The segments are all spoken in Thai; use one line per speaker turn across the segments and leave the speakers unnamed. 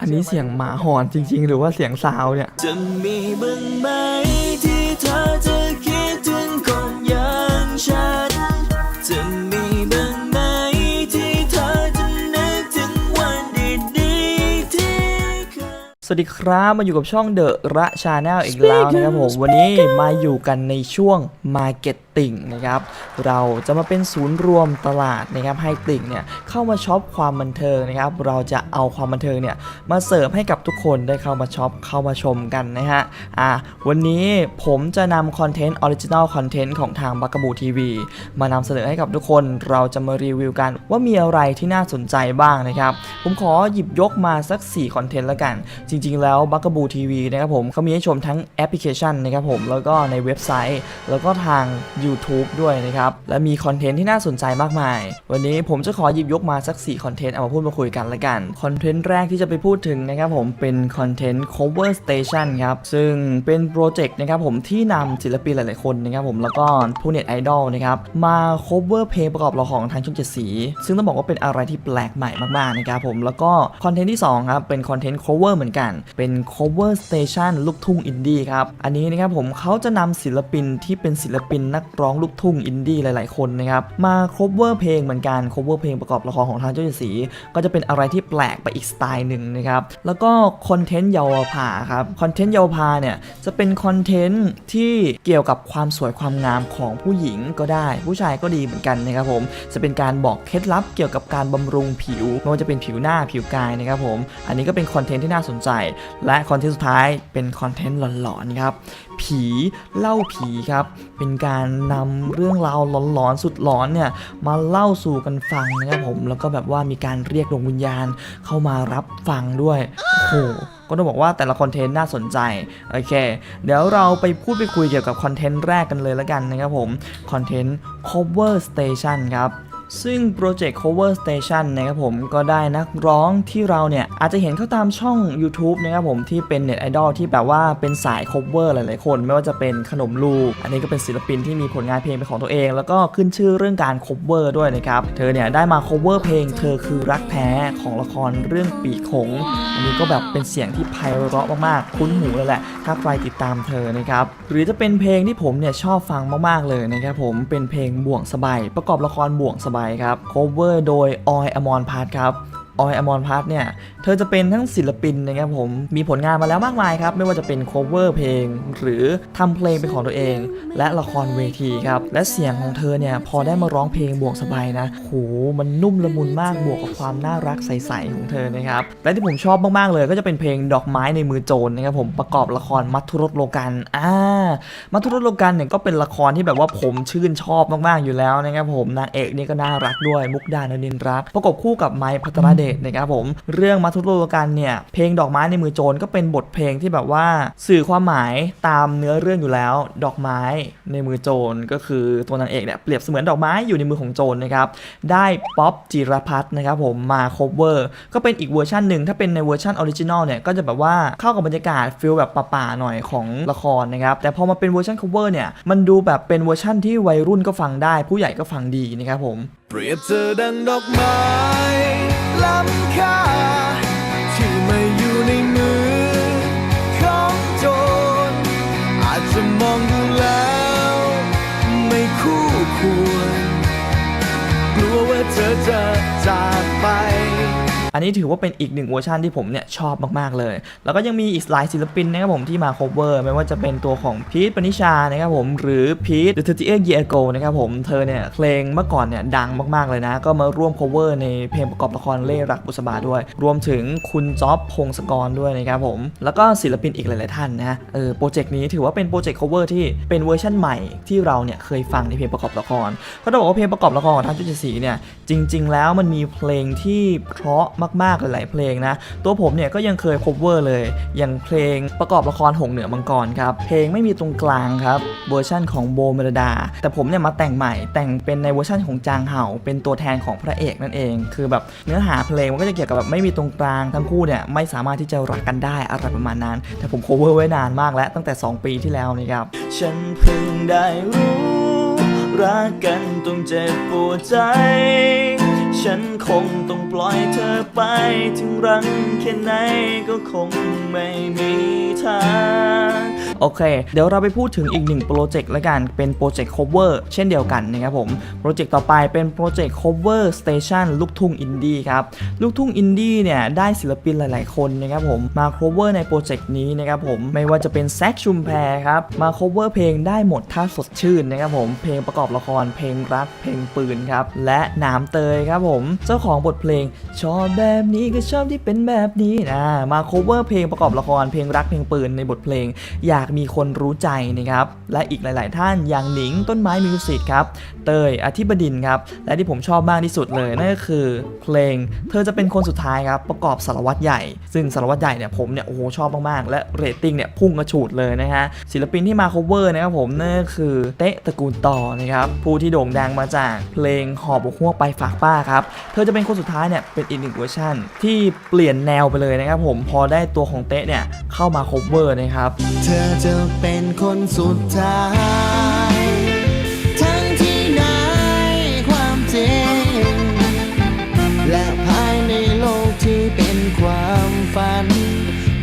อันนี้เสียงหมาหอนจริง ๆ หรือว่าเสียงซาวเนี่ย
จะมีบ้างไหมที่เธอจะ
สวัสดีครับมาอยู่กับช่องเดอะระชาแนลอีกแล้วนะครับผม วันนี้มาอยู่กันในช่วง Marketing นะครับ เราจะมาเป็นศูนย์รวมตลาดนะครับให้ติ่งเนี่ยเข้ามาช็อปความบันเทิงนะครับ เราจะเอาความบันเทิงเนี่ยมาเสิร์ฟให้กับทุกคนได้เข้ามาช็อปเข้ามาชมกันนะฮะอะวันนี้ผมจะนำคอนเทนต์ออริจิน l ลคอนเทนต์ของทางบักกบูทีวีมานำเสนอให้กับทุกคน เราจะมารีวิวกันว่ามีอะไรที่น่าสนใจบ้างนะครับ ผมขอหยิบยกมาสัก4คอนเทนต์แล้วกันจริง ๆ แล้วบักกบูทีวีนะครับผมเขามีให้ชมทั้งแอปพลิเคชันนะครับผมแล้วก็ในเว็บไซต์ แล้วก็ทาง YouTube ด้วยนะครับ และมีคอนเทนต์ที่น่าสนใจมากมาย วันนี้ผมจะขอหยิบยกมาสัก 4 คอนเทนต์ เอามาพูดมาคุยกันละกัน คอนเทนต์แรกที่จะไปพูดถึงนะครับผมเป็นคอนเทนต์ cover station ครับ ซึ่งเป็นโปรเจกต์นะครับผมที่นำศิลปินหลาย ๆ คนนะครับผมแล้วก็ผู้เน็ตไอดอลนะครับมา cover เพลงประกอบละครของทางช่องเจ็ดสี ซึ่งต้องบอกว่าเป็นอะไรที่แปลกใหม่มาก ๆ นะครับผมแล้วก็คอนเทนต์ที่2ครับเป็นคอนเทนต์ cover เหมือนกันเป็น cover station ลูกทุ่งอินดี้ครับ อันนี้นะครับผมเขาจะนำศิลปินที่เป็นศิลปินนักร้องลูกทุ่งอินดี้หลาย ๆ คนนะครับ มา cover เพลงเหมือนกัน cover เพลงประกอบละครของทางเจ้าเจ็ดสี ก็จะเป็นอะไรที่แปลกไปอีกสไตล์หนึ่งนะครับ แล้วก็คอนเทนต์เยาวภาครับ คอนเทนต์เยาวภาเนี่ยจะเป็นคอนเทนต์ที่เกี่ยวกับความสวยความงามของผู้หญิงก็ได้ ผู้ชายก็ดีเหมือนกันนะครับผม จะเป็นการบอกเคล็ดลับเกี่ยวกับการบำรุงผิวไม่ว่าจะเป็นผิวหน้าผิวกายนะครับผม อันนี้ก็เป็นคอนเทนต์ที่น่าสนใจและคอนเทนต์สุดท้ายเป็นคอนเทนต์หลอนๆครับ ผีเล่าผีครับ เป็นการนำเรื่องราวหลอนๆสุดหลอนเนี่ยมาเล่าสู่กันฟังนะครับผมแล้วก็แบบว่ามีการเรียกดวงวิญญาณเข้ามารับฟังด้วยโอ้โหก็ต้องบอกว่าแต่ละคอนเทนต์น่าสนใจ โอเค เดี๋ยวเราไปพูดไปคุยเกี่ยวกับคอนเทนต์แรกกันเลยแล้วกันนะครับผม คอนเทนต์ cover station ครับ ซึ่งโปรเจกต์ cover station นะครับผมก็ได้นักร้องที่เราเนี่ยอาจจะเห็นเขาตามช่อง YouTube นะครับผมที่เป็นเน็ตไอดอลที่แบบว่าเป็นสาย cover หลายๆ คน ไม่ว่าจะเป็นขนมลูกอันนี้ก็เป็นศิลปินที่มีผลงานเพลงเป็นของตัวเอง แล้วก็ขึ้นชื่อเรื่องการ cover ด้วยนะครับ เธอเนี่ยได้มา cover เพลง เธอคือรักแท้ของละครเรื่องปีกหงอันนี้ก็แบบเป็นเสียงที่ไพเราะมากๆ คุ้นหูเลยแหละ ถ้าใครติดตามเธอนะครับหรือจะเป็นเพลงที่ผมเนี่ยชอบฟังมากๆเลยนะครับผมเป็นเพลงบ่วงสบายประกอบละครบ่วงสบายครับ cover โดยออยอมรพัฒน์ครับ ออยอมรพัฒน์เนี่ย เธอจะเป็นทั้งศิลปินนะครับผม มีผลงานมาแล้วมากมายครับ ไม่ว่าจะเป็น cover เพลง หรือทำเพลงเป็นของตัวเอง และละครเวทีครับ และเสียงของเธอเนี่ย พอได้มาร้องเพลงบวกสบายนะโหมันนุ่มละมุนมากบวกกับความน่ารักใสๆของเธอนะครับ และที่ผมชอบมากๆเลย ก็จะเป็นเพลงดอกไม้ในมือโจรนะครับผมประกอบละครมัทุรสโลกันอ่ามัทุรสโลกันเนี่ยก็เป็นละครที่แบบว่าผมชื่นชอบมากๆอยู่แล้วนะครับผมนางเอกนี่ก็น่ารักด้วยมุกดานนินรักประกบคู่กับไม้พัทรเดชนะครับผม เรื่องมัทุรสโลกันเนี่ย เพลงดอกไม้ในมือโจรก็เป็นบทเพลงที่แบบว่าสื่อความหมายตามเนื้อเรื่องอยู่แล้ว ดอกไม้ในมือโจรก็คือตัวนางเอกเนี่ยเปรียบเสมือนดอกไม้อยู่ในมือของโจรนะครับได้ป๊อปจิรพัฒน์นะครับผมมา cover ก็เป็นอีกเวอร์ชันหนึ่งถ้าเป็นในเวอร์ชันออริจินอลเนี่ยก็จะแบบว่าเข้ากับบรรยากาศฟิลแบบป่าๆหน่อยของละครนะครับแต่พอมาเป็นเวอร์ชัน cover เนี่ยมันดูแบบเป็นเวอร์ชันที่วัยรุ่นก็ฟังได้ ผู้ใหญ่ก็ฟังดีนะครับผม
เปรียบเธอดังดอกไม้ ล้ำค่า ที่ไม่อยู่ในมือของโจรอาจจะมองดูแล้ว ไม่คู่ควร กลัวว่าเธอจะจากไป
อันนี้ถือว่าเป็นอีกหนึ่งเวอร์ชันที่ผมเนี่ยชอบมากๆเลย แล้วก็ยังมีอีกหลายศิลปินนะครับผมที่มา cover ไม่ว่าจะเป็นตัวของพีทปนิชานะครับผมหรือพีท The 30 Year Ago นะครับผมเธอเนี่ยเพลงเมื่อก่อนเนี่ยดังมากๆเลยนะ ก็มาร่วม cover ในเพลงประกอบละครเล่รักบุษบาด้วย รวมถึงคุณจ๊อบพงศกรด้วยนะครับผม แล้วก็ศิลปินอีกหลาย ๆ ท่านนะเออโปรเจกต์นี้ถือว่าเป็นโปรเจกต์ cover ที่เป็นเวอร์ชันใหม่ที่เราเนี่ยเคยฟังในเพลงประกอบละครก็ต้องบอกว่าเพลงประกอบละครของทางจุจิศรีเนี่ยจริง ๆ แล้วมันมีเพลงที่เพราะมมากๆ หลายๆเพลงนะ ตัวผมเนี่ยก็ยังเคย cover เลย อย่างเพลงประกอบละครหงเหนือมังกรครับ เพลงไม่มีตรงกลางครับ เวอร์ชั่นของโบเมลดา แต่ผมเนี่ยมาแต่งใหม่ แต่งเป็นในเวอร์ชั่นของจางเห่า เป็นตัวแทนของพระเอกนั่นเอง คือแบบเนื้อหาเพลงมันก็จะเกี่ยวกับแบบไม่มีตรงกลาง ทั้งคู่เนี่ยไม่สามารถที่จะรักกันได้อะไรประมาณนั้น แต่ผม cover ไว้นานมากแล้วตั้งแต่ 2 ปีที่แล้วนะครับ
ฉันเพิ่งได้รู้รักกันต้องเจ็บปวดใจ ฉันค
งต้องปล่อยเธอไป ถึงรังแค่ไหนก็คงไม่มีทาง โอเค เดี๋ยวเราไปพูดถึงอีกหนึ่งโปรเจกต์ละกัน เป็นโปรเจกต์ cover เช่นเดียวกันนะครับผม โปรเจกต์ต่อไปเป็นโปรเจกต์ cover station ลูกทุ่งอินดี้ครับ ลูกทุ่งอินดี้เนี่ยได้ศิลปินหลาย ๆ คนนะครับผม มา cover ในโปรเจกต์นี้นะครับผม ไม่ว่าจะเป็นแซคชุมแพรครับ มา cover เพลงได้หมดถ้าสดชื่นนะครับผม เพลงประกอบละคร เพลงรัก เพลงปืนครับ และน้ำเตยครับผม เจ้าของบทเพลงชอบแบบนี้ก็ชอบที่เป็นแบบนี้นะ มา cover เพลงประกอบละคร เพลงรัก เพลงปืนในบทเพลง อยากมีคนรู้ใจนะครับและอีกหลาย ๆ ท่านอย่างหนิงต้นไม้มิวสิกครับ เตยอธิบดินครับ และที่ผมชอบมากที่สุดเลยนั่นก็คือ เพลง เธอจะเป็นคนสุดท้ายครับ ประกอบสารวัตรใหญ่ ซึ่งสารวัตรใหญ่เนี่ยผมเนี่ยโอ้โหชอบมากๆและเรตติ้งเนี่ยพุ่งกระฉูดเลยนะฮะศิลปินที่มา cover นะครับผมนั่นก็คือเตะตระกูลต่อนะครับผู้ที่โด่งดังมาจากเพลงหอบบกฮวไปฝากป้าครับเธอจะเป็นคนสุดท้ายเนี่ยเป็นอีกหนึ่งเวอร์ชันที่เปลี่ยนแนวไปเลยนะครับผมพอได้ตัวของเตะเนี่ยเข้ามา cover นะครับ
เธอจะเป็นคนสุดท้าย ฝัน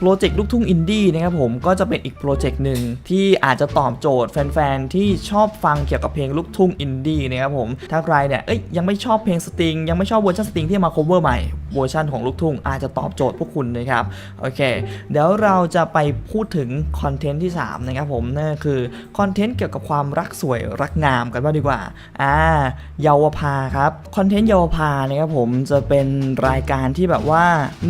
โปรเจกต์ลูกทุ่งอินดี้นะครับผมก็จะเป็นอีกโปรเจกต์หนึ่งที่อาจจะตอบโจทย์แฟนๆที่ชอบฟังเกี่ยวกับเพลงลูกทุ่งอินดี้นะครับผมถ้าใครเนี่ยเอ้ยยังไม่ชอบเพลงสตริงยังไม่ชอบเวอร์ชันสตริงที่มา cover ใหม่เวอร์ชันของลูกทุ่งอาจจะตอบโจทย์พวกคุณนะครับโอเค เดี๋ยวเราจะไปพูดถึงคอนเทนต์ที่ 3 นะครับผมนั่นคือคอนเทนต์เกี่ยวกับความรักสวยรักงามกันบ้างดีกว่าอ่าเยาวภาครับคอนเทนต์เยาวภานะครับผมจะเป็นรายการที่แบบว่า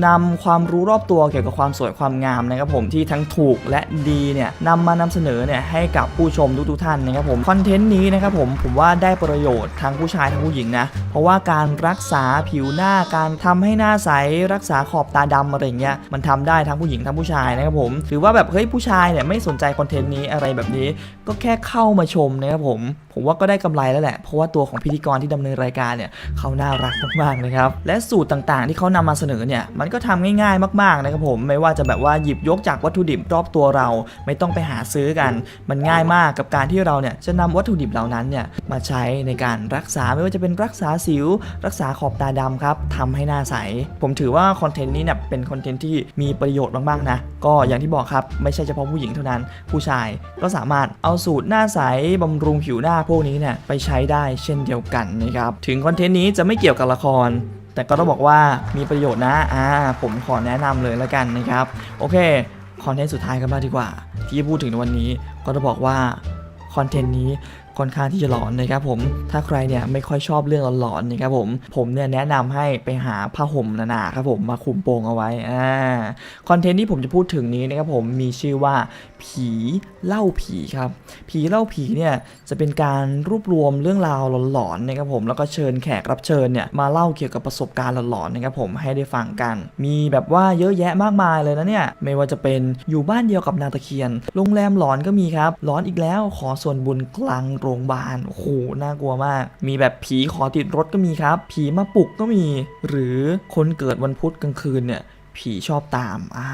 นำความรู้รอบตัวเกี่ยวกับความสวยความงามนะครับผมที่ทั้งถูกและดีเนี่ยนำมานำเสนอเนี่ยให้กับผู้ชมทุกๆท่านนะครับผมคอนเทนต์นี้นะครับผมผมว่าได้ประโยชน์ทั้งผู้ชายทั้งผู้หญิงนะเพราะว่าการรักษาผิวหน้าการทำให้หน้าใสรักษาขอบตาดำอะไรอย่างเงี้ยมันทำได้ทั้งผู้หญิงทั้งผู้ชายนะครับผมหรือว่าแบบเฮ้ยผู้ชายเนี่ยไม่สนใจคอนเทนต์นี้อะไรแบบนี้ ก็แค่เข้ามาชมนะครับผม ผมว่าก็ได้กำไรแล้วแหละ เพราะว่าตัวของพิธีกรที่ดำเนินรายการเนี่ยเขาน่ารักมากๆนะครับและสูตรต่างๆ ที่เขานำมาเสนอเนี่ยมันก็ทำง่าย ๆ มากๆนะครับผมไม่ว่าจะแบบว่าหยิบยกจากวัตถุดิบรอบตัวเรา ไม่ต้องไปหาซื้อกัน มันง่ายมากกับการที่เราเนี่ยจะนำวัตถุดิบเหล่านั้นเนี่ยมาใช้ในการรักษาไม่ว่าจะเป็นรักษาสิว รักษาขอบตาดำครับทำให้หน้าใส ผมถือว่าคอนเทนต์นี้เนี่ยเป็นคอนเทนต์ที่มีประโยชน์มากๆนะก็อย่างที่บอกครับไม่ใช่เฉพาะผู้หญิงเท่านั้น ผู้ชายก็สามารถเอาสูตรหน้าใสบำรุงผิวหน้าพวกนี้เนี่ยไปใช้ได้เช่นเดียวกันนะครับถึงคอนเทนต์นี้จะไม่เกี่ยวกับละคร แต่ก็ต้องบอกว่ามีประโยชน์นะอ่าผมขอแนะนำเลยแล้วกันนะครับ โอเคคอนเทนต์สุดท้ายกันบ้างดีกว่า ที่พูดถึงในวันนี้ก็จะบอกว่าคอนเทนต์นี้ ค่อนข้างที่จะหลอนนะครับผมถ้าใครเนี่ยไม่ค่อยชอบเรื่องหลอนๆนะครับผมผมเนี่ยแนะนำให้ไปหาผ้าห่มหนาๆครับผมมาคุมโปงเอาไว้อ่าคอนเทนต์ที่ผมจะพูดถึงนี้นะครับผมมีชื่อว่าผีเล่าผีครับผีเล่าผีเนี่ยจะเป็นการรวบรวมเรื่องราวหลอนๆนะครับผมแล้วก็เชิญแขกรับเชิญเนี่ยมาเล่าเกี่ยวกับประสบการณ์หลอนๆนะครับผมให้ได้ฟังกัน มีแบบว่าเยอะแยะมากมายเลยนะเนี่ยไม่ว่าจะเป็นอยู่บ้านเดียวกับนางตะเคียน โรงแรมหลอนก็มีครับหลอนอีกแล้วขอส่วนบุญกลางโรรงพยาบาลโอ้โหน่ากลัวมาก มีแบบผีขอติดรถก็มีครับ ผีมาปลุกก็มี หรือคนเกิดวันพุธกลางคืนเนี่ยผีชอบตามอ่า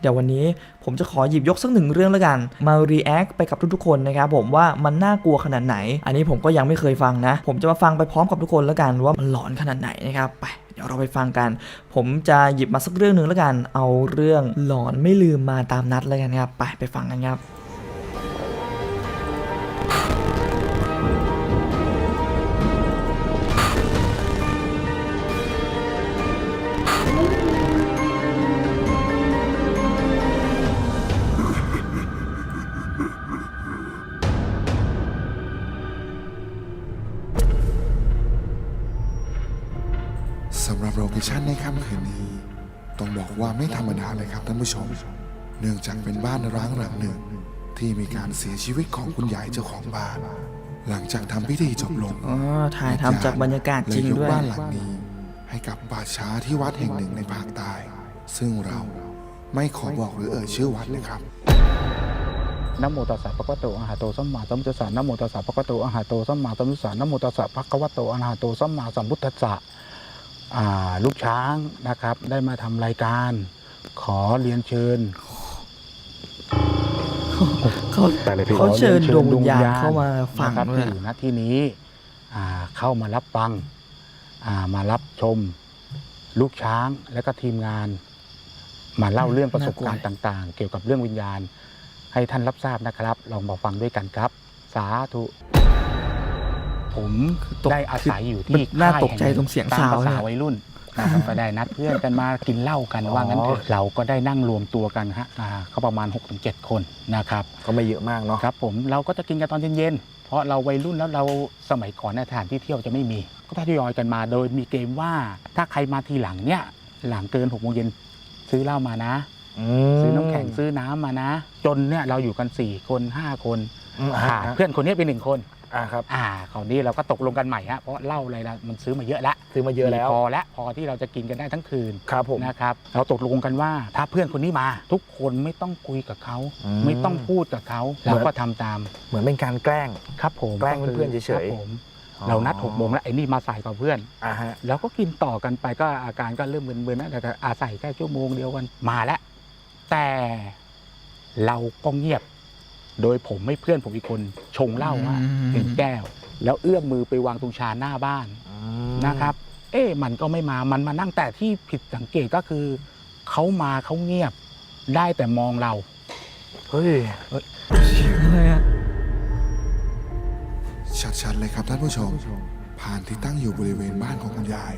เดี๋ยววันนี้ผมจะขอหยิบยกสักหนึ่งเรื่องแล้วกัน มา react ไปกับทุกๆคนนะครับผมว่ามันน่ากลัวขนาดไหน อันนี้ผมก็ยังไม่เคยฟังนะ ผมจะมาฟังไปพร้อมกับทุกคนแล้วกันว่ามันหลอนขนาดไหนนะครับไปเดี๋ยวเราไปฟังกัน ผมจะหยิบมาสักเรื่องหนึ่งแล้วกัน เอาเรื่องหลอนไม่ลืมมาตามนัดแล้วกันครับไปไปฟังกันครับ
คชั่นในค่ำคืนนี้ ต้องบอกว่าไม่ธรรมดาเลยครับท่านผู้ชม เนื่องจากเป็นบ้านร้างหลังหนึ่ง ที่มีการเสียชีวิตของคุณยายเจ้าของบ้าน หลังจากทำพิธีจบลง
อ๋อถ่ายทำจากบรรยากาศจริง
เลยยก
ด้วย
บ้านหลังนี้ ให้กับป่าช้าที่วัดแห่งหนึ่งในภาคใต้ซึ่งเราไม่ขอบอกหรือเอ่ยชื่อวัดนะครับ
นะโมตัสสะภะคะวะโตอะระหะโตสัมมาสัมพุทธัสสะนะโมตัสสะภะคะวะโตอะระหะโตสัมมาสัมพุทธัสสะนะโมตัสสะภะคะวะโตอะระหะโตสัมมาสัมพุทธัสสะอ่า ลูกช้างนะครับ ได้มาทำรายการ ขอเรียนเชิญ
เขา
แต่ละที
เขาเชิญ
ขอรียน
ดวงวิญญาณเข้ามาฟัง
นะครับ
ด้วย
ที่อยู่ณที่นี้อ่าเข้ามารับฟังอ่ามารับชม ลูกช้างและก็ทีมงาน มาเล่าเรื่องประสบการณ์ต่าง ๆ เกี่ยวกับเรื่องวิญญาณ ให้ท่านรับทราบนะครับ ลองมาฟังด้วยกันครับ สาธุ ผม
ตก
ได้อาศัยอยู่ที่
น่า
ค่ย
ตกใจ
แห่หนึ่
ตรงเสียง
ตาม
ซาว
ภาษา
เนี่ย
วัยรุ่นนะครับก็ได้นัดเพื่อนกันมากินเหล้ากันว่างั้นเถอะเราก็ได้นั่งรวมตัวกันฮะอ่าก็ประมาณ 6-7 คนนะครับ
ก็ไม่เยอะมากเนาะ
ครับผมเราก็จะกินกันตอนเย็นๆเพราะเราวัยรุ่นแล้วเราสมัยก่อนเนยสถานที่เที่ยวจะไม่มี ก็ทยอยกันมาโดยมีเกมว่าถ้าใครมาทีหลังเนี่ยหลังเกินหกโมงเย็นซื้อเหล้ามานะซื้อน้ำแข็งซื้อน้ำมานะ จนเนี่ยเราอยู่กัน4คน5คน
อืม
ขาด
อ่า
เพื่อนคนนี้เป็นหนึ่งคน
อ่าครับ
อ่าคราวนี้เราก็ตกลงกันใหม่ฮะเพราะเหล้าอะไรละมันซื้อมาเยอะแล้ว
ซื้อมาเยอะแล้ว
พอและพอที่เราจะกินกันได้ทั้งคืน
ครับผม
นะครับเราตกลงกันว่าถ้าเพื่อนคนนี้มา ทุกคนไม่ต้องคุยกับเขา
อืม
ไม่ต้องพูดกับเขาเราก็ทำตาม
เหมือนเป็นการแกล้ง
ครับผม
แกล้งเพื่อนๆเฉยๆ
ครับผมเรานัดหกโมงแล้วไอ้นี่มาสายกว่าเพื่อน
อ่าฮะ
แล้วก็กินต่อกันไปก็อาการก็เริ่มมึนๆนะแต่ก็อาศัยแค่ชั่วโมงเดียวกันมาแล้วแต่เราก็เงียบ โดยผมไม่เพื่อนผมอีกคนชงเหล้าว่า
อืม
เป็นแก้ว แล้วเอื้อมมือไปวางตรงชานหน้าบ้านนะครับ เอ๊ะมันก็ไม่มามันมานั่งแต่ที่ผิดสังเกตก็คือเขามาเขาเงียบได้แต่มองเรา
เฮ้ย
เสียงอะไรอะ
ชัดๆเลยครับท่านผู้ชม ผ่านที่ตั้งอยู่บริเวณบ้านของคุณยาย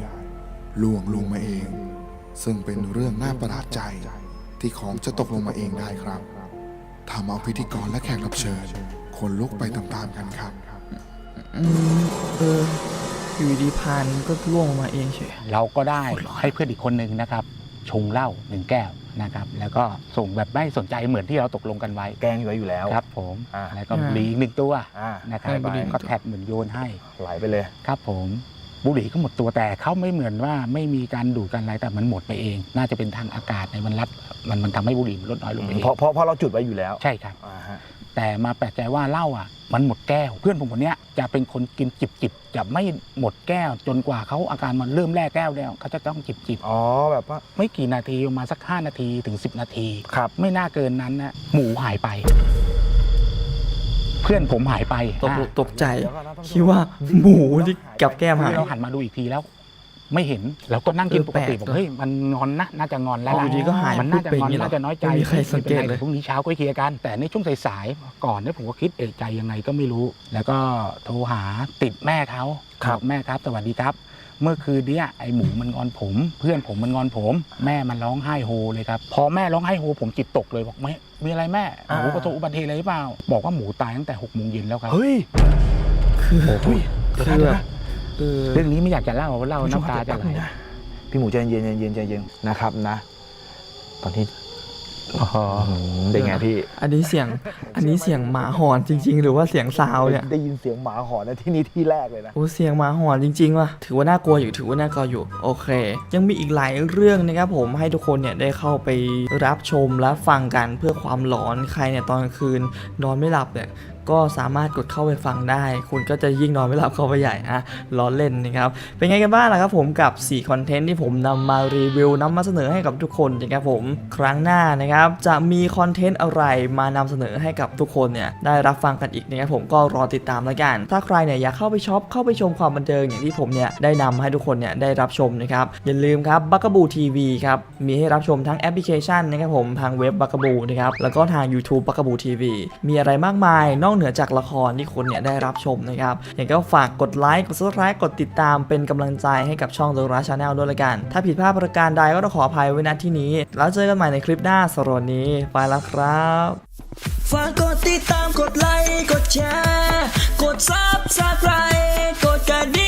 ล่วงลงมาเอง ซึ่งเป็นเรื่องน่าประหลาดใจที่ของจะตกลงมาเองได้ครับ ทำเอาพิธีกรและแขกรับเชิญคนลุกไปตามๆกันครับ
อืมเอออยู่ดีพานก็ล่วงลงมาเองเฉย
เราก็ได้
โคตรร้อน
ให้เพื่อนอีกคนนึงนะครับ ชงเหล้าหนึ่งแก้วนะครับ แล้วก็ส่งแบบไม่สนใจเหมือนที่เราตกลงกันไว้
แกล้งอยู่ไว้อยู่แล้ว
ครับผม
อ่า
แล้วก็บุหรี่อีกหนึ่งตัว
อ่า
นะครับ
ให้บุหรี่หนึ่งตัว
ก็แท็บเหมือนโยนให้
ไหลไปเลย
ครับผม บุหรี่ก็หมดตัวแต่เขาไม่เหมือนว่าไม่มีการดูดกันอะไรแต่มันหมดไปเอง น่าจะเป็นทางอากาศในมันรัดมันมันทำให้บุหรี่มันลดน้อยลงไปเอง
เพราะเพราะเพราะเราจุดไว้อยู่แล้ว
ใช่ครับ
อ่าฮะ
แต่มาแปลกใจว่าเหล้าอะมันหมดแก้ว เพื่อนผมคนเนี้ยจะเป็นคนกินจิบจิบๆจะไม่หมดแก้ว จนกว่าเขาอาการมันเริ่มแรกแก้วแล้วเขาจะต้องจิบจิบ
อ๋อแบบว่า
ๆไม่กี่นาทีประมาณสัก 5 นาทีถึง 10 นาที
ครับ
ไม่น่าเกินนั้นนะหมูหายไปเพื่อนผมหายไป
ตก
อะ
ตกใจ
เดี๋ยวก่อนนะท่านผู้ชม
คิดว่าหมูที่กับแก้มหาย
เราหันมาดูอีกทีแล้ว ไม่เห็นเราก็นั่งกิน
เออ
ปกติ
แปลก
บอกเฮ้ยมันงอนนะน่าจะงอนแล้ว
อ๋อ
ล่ะ
อยู่ดีก็หาย
มันน่าจะ
ปุ๊บ
งอน
ไปอย่างนี้เหรอ
น่าจะน้อยใจ
ไม่มีใครสังเกตเลย
ไม่ป็นไรพรุ่งนี้เช้าก็เคลียร์กัน แต่ในช่วงสายๆก่อนเนี่ยผมก็คิดเอกใจยังไงก็ไม่รู้ แล้วก็โทรหาติดแม่เขา
ครับ
อกแม่ครับ สวัสดีครับ เมื่อคืนเนี้ยไอหมูมันงอนผม เพื่อนผมมันงอนผม แม่มันร้องไห้โฮเลยครับพอแม่ร้องไห้โฮผมจิตตกเลยบอกไม่มีอะไรแม่หมูประสบอุบัติเหตุอะไรหรือเปล่า บอกว่าหมูตายตั้งแต่หกโมงเย็นแล้วครับ
เฮ้ย
คือ
โอ้ย
คือแบบเออ
เรื่องนี้ไม่อยากจะเล่าเล่าน้ำตาจะไหล
พี่หมูใจเย็นใจเย็นใจเย็นนะครับนะ ตอนที่
อ๋อ
อืมเป็นไงพี่
อันนี้เสียง อันนี้เสียงหมาหอนจริง ๆ หรือว่าเสียงซาวเนี่ย
ได้ยินเสียงหมาหอนในที่นี้ที่แรกเลยนะ
โอ้เสียงหมาหอนจริงๆว่ะ ถือว่าน่ากลัวอยู่ ถือว่าน่ากลัวอยู่ โอเค ยังมีอีกหลายเรื่องนะครับผม ให้ทุกคนเนี่ยได้เข้าไปรับชมและฟังกันเพื่อความหลอน ใครเนี่ยตอนกลางคืนนอนไม่หลับเนี่ย ก็สามารถกดเข้าไปฟังได้ คุณก็จะยิ่งนอนไม่หลับเข้าไปใหญ่อะล้อเล่นนะครับเป็นไงกันบ้างล่ะครับผมกับ4คอนเทนต์ที่ผมนำมารีวิวนำมาเสนอให้กับทุกคนนะครับผมครั้งหน้านะครับจะมีคอนเทนต์อะไรมานำเสนอให้กับทุกคนเนี่ยได้รับฟังกันอีกนะครับผมก็รอติดตามแล้วกัน ถ้าใครเนี่ยอยากเข้าไปช็อปเข้าไปชมความบันเทิงอย่างที่ผมเนี่ยได้นำให้ทุกคนเนี่ยได้รับชมนะครับอย่าลืมครับบักกบูทีวีครับมีให้รับชมทั้งแอปพลิเคชันนะครับผมทางเว็บบักกบูนะครับแล้วก็ทาง YouTube บักกบูทีวีมีอะไรมากมายนอกเหนือจากละครที่คนเนี่ยได้รับชมนะครับอย่างก็ฝากกดไลค์กดซับสไครต์กดติดตามเป็นกำลังใจให้กับช่องดราชาแนลด้วยละกัน ถ้าผิดพลาดประการใดก็ต้องขออภัยไว้ณที่นี้ แล้วเจอกันใหม่ในคลิปหน้าสรนนี้ไปแล้วครับ
ฝากกดติดตามกดไลค์กดแชร์กดซับ
สไครต์กดกระดิ่ง